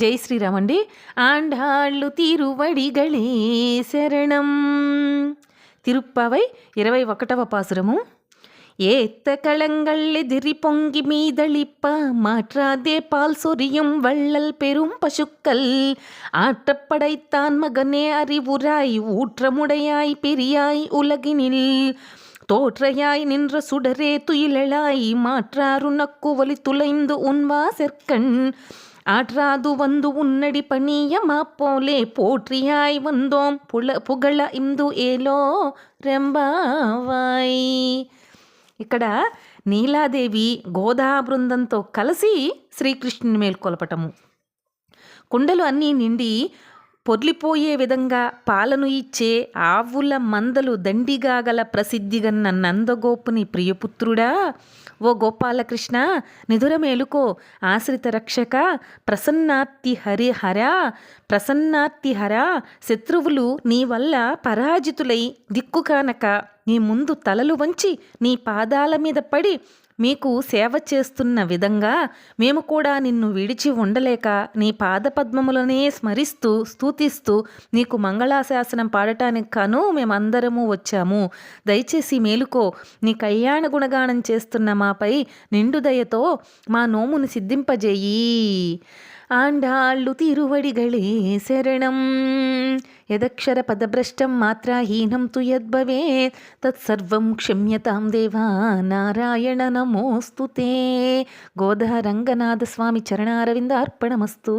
ஜெய் ஸ்ரீராமண்டி ஆண்டாளு திருவடிகளே சரணம். திருப்பாவை இரவை ஒக்கட்டவ பாசுரமும். ஏத்த களங்கள் எதிரி பொங்கி மீதளிப்ப மாற்றாதே பால் சொரியும் வள்ளல் பெரும் பசுக்கள். ஆற்றப்படைத்தான் மகனே அறிவுராய் ஊற்றமுடையாய் பெரியாய் உலகினில். தோற்றையாய் நின்ற சுடரே துயிலலாய் மாற்றாருனக்குவலி துளைந்து உன்வாசற்கண் ஆற்றாது வந்து உன்னடி பணியமா போலே போற்றியாய் வந்தோம் புல புகழ ఇందు ఏలో రెంబావాయ్ ఇక్కడ నీలాదేవి గోదా బృందంతో కలిసి శ్రీకృష్ణుని మేల్కొలపటము కుండలు అన్నీ నిండి పొర్లిపోయే విధంగా పాలను ఇచ్చే ఆవుల మందలు దండిగా గల ప్రసిద్ధిగన్న నందగోపుని ప్రియపుత్రుడా. ఓ గోపాలకృష్ణ నిధురమేలుకో ఆశ్రిత రక్షక ప్రసన్నార్తి హరి హర ప్రసన్నార్తి హర శత్రువులు నీ వల్ల పరాజితులై దిక్కుకానక నీ ముందు తలలు వంచి నీ పాదాల మీద పడి మీకు సేవ చేస్తున్న విధంగా మేము కూడా నిన్ను విడిచి ఉండలేక నీ పాదపద్మములనే స్మరిస్తూ స్థూతిస్తూ నీకు మంగళాశాసనం పాడటానికి కాను మేమందరము వచ్చాము. దయచేసి మేలుకో నీ కళ్యాణ గుణగానం చేస్తున్న మాపై నిండుదయతో మా నోమును సిద్ధింపజేయి. ఆండాళ్ళు తిరువడిగళే శరణం. యదక్షర పదభ్రష్టం మాత్రాహీనం తు యద్భవే. తత్సర్వం క్షమ్యతాం దేవా నారాయణ నమోస్తు గోధ రంగనాథ స్వామి చరణారవిందార్పణమస్తు.